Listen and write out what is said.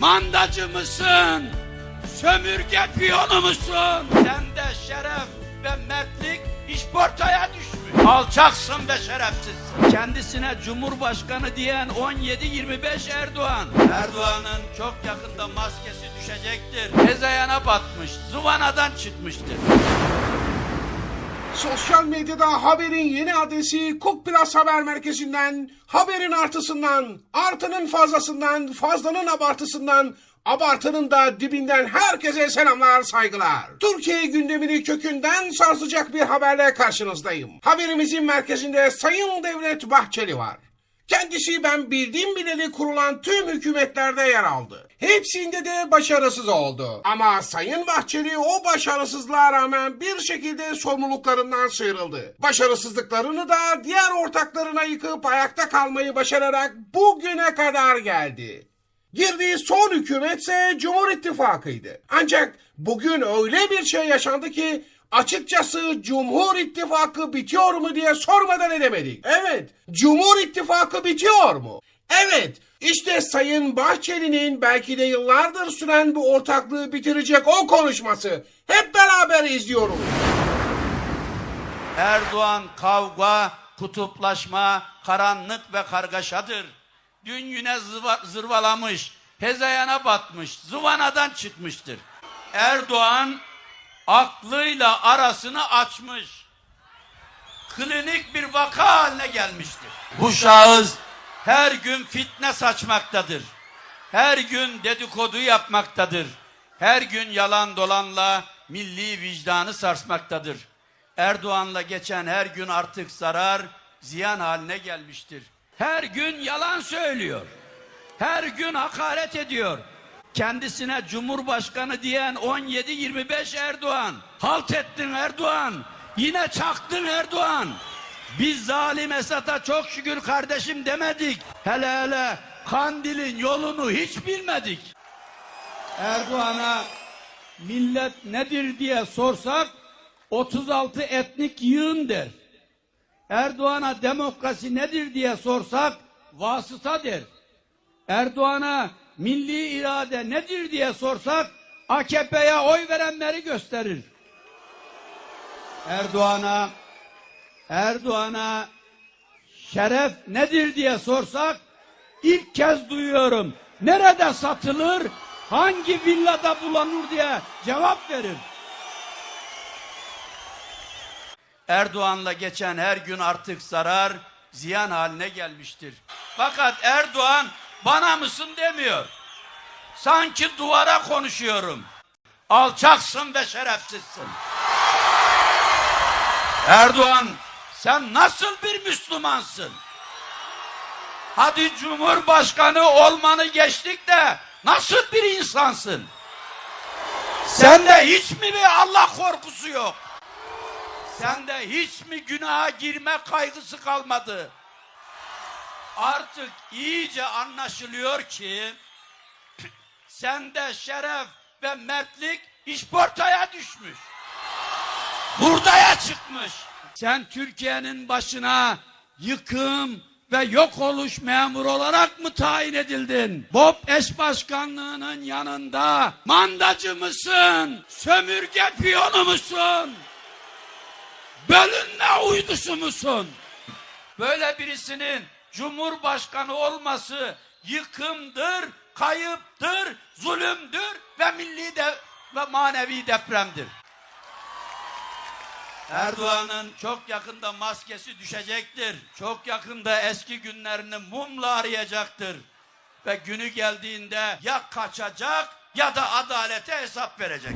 Mandacı mısın? Sömürge piyonu musun? Sende şeref ve mertlik işportaya düşmüş. Alçaksın ve şerefsizsin. Kendisine Cumhurbaşkanı diyen 17-25 Erdoğan. Erdoğan'ın çok yakında maskesi düşecektir. Hezeyana batmış, zıvanadan çıkmıştır. Sosyal medyada haberin yeni adresi Cook Plus Haber Merkezi'nden, haberin artısından, artının fazlasından, fazlanın abartısından, abartının da dibinden herkese selamlar, saygılar. Türkiye gündemini kökünden sarsacak bir haberle karşınızdayım. Haberimizin merkezinde Sayın Devlet Bahçeli var. Kendisi ben bildiğim bileli kurulan tüm hükümetlerde yer aldı. Hepsinde de başarısız oldu. Ama Sayın Bahçeli o başarısızlığa rağmen bir şekilde sorumluluklarından sıyrıldı. Başarısızlıklarını da diğer ortaklarına yıkıp ayakta kalmayı başararak bugüne kadar geldi. Girdiği son hükümetse Cumhur İttifakı'ydı. Ancak bugün öyle bir şey yaşandı ki açıkçası Cumhur İttifakı bitiyor mu diye sormadan edemedik. Evet, Cumhur İttifakı bitiyor mu? Evet, işte Sayın Bahçeli'nin belki de yıllardır süren bu ortaklığı bitirecek o konuşması. Hep beraber izliyoruz. Erdoğan kavga, kutuplaşma, karanlık ve kargaşadır. Dün yine zıva- zırvalamış, hezeyana batmış, zıvanadan çıkmıştır. Erdoğan aklıyla arasını açmış. Klinik bir vaka haline gelmiştir. Bu şahıs her gün fitne saçmaktadır. Her gün dedikodu yapmaktadır. Her gün yalan dolanla milli vicdanı sarsmaktadır. Erdoğan'la geçen her gün artık zarar, ziyan haline gelmiştir. Her gün yalan söylüyor. Her gün hakaret ediyor. Kendisine Cumhurbaşkanı diyen 17-25 Erdoğan. Halt ettin Erdoğan. Yine çaktın Erdoğan. Biz zalim Esat'a çok şükür kardeşim demedik. Hele hele Kandil'in yolunu hiç bilmedik. Erdoğan'a millet nedir diye sorsak 36 etnik yığın der. Erdoğan'a demokrasi nedir diye sorsak vasıta der. Erdoğan'a milli irade nedir diye sorsak AKP'ye oy verenleri gösterir. Erdoğan'a Erdoğan'a şeref nedir diye sorsak ilk kez duyuyorum. Nerede satılır, hangi villada bulanır diye cevap verir. Erdoğan'la geçen her gün artık zarar, ziyan haline gelmiştir. Fakat Erdoğan bana mısın demiyor. Sanki duvara konuşuyorum. Alçaksın ve şerefsizsin. Erdoğan sen nasıl bir Müslümansın? Hadi Cumhurbaşkanı olmanı geçtik de nasıl bir insansın? Sende hiç mi bir Allah korkusu yok? Sende hiç mi günaha girme kaygısı kalmadı? Artık iyice anlaşılıyor ki sende şeref ve mertlik işportaya düşmüş. Hurdaya çıkmış. Sen Türkiye'nin başına yıkım ve yok oluş memuru olarak mı tayin edildin? Bob eş başkanlığının yanında mandacı mısın? Sömürge piyonu musun? Bölünme uydusu musun? Böyle birisinin cumhurbaşkanı olması yıkımdır, kayıptır, zulümdür ve milli de ve manevi depremdir. Erdoğan'ın çok yakında maskesi düşecektir. Çok yakında eski günlerini mumla arayacaktır. Ve günü geldiğinde ya kaçacak ya da adalete hesap verecek.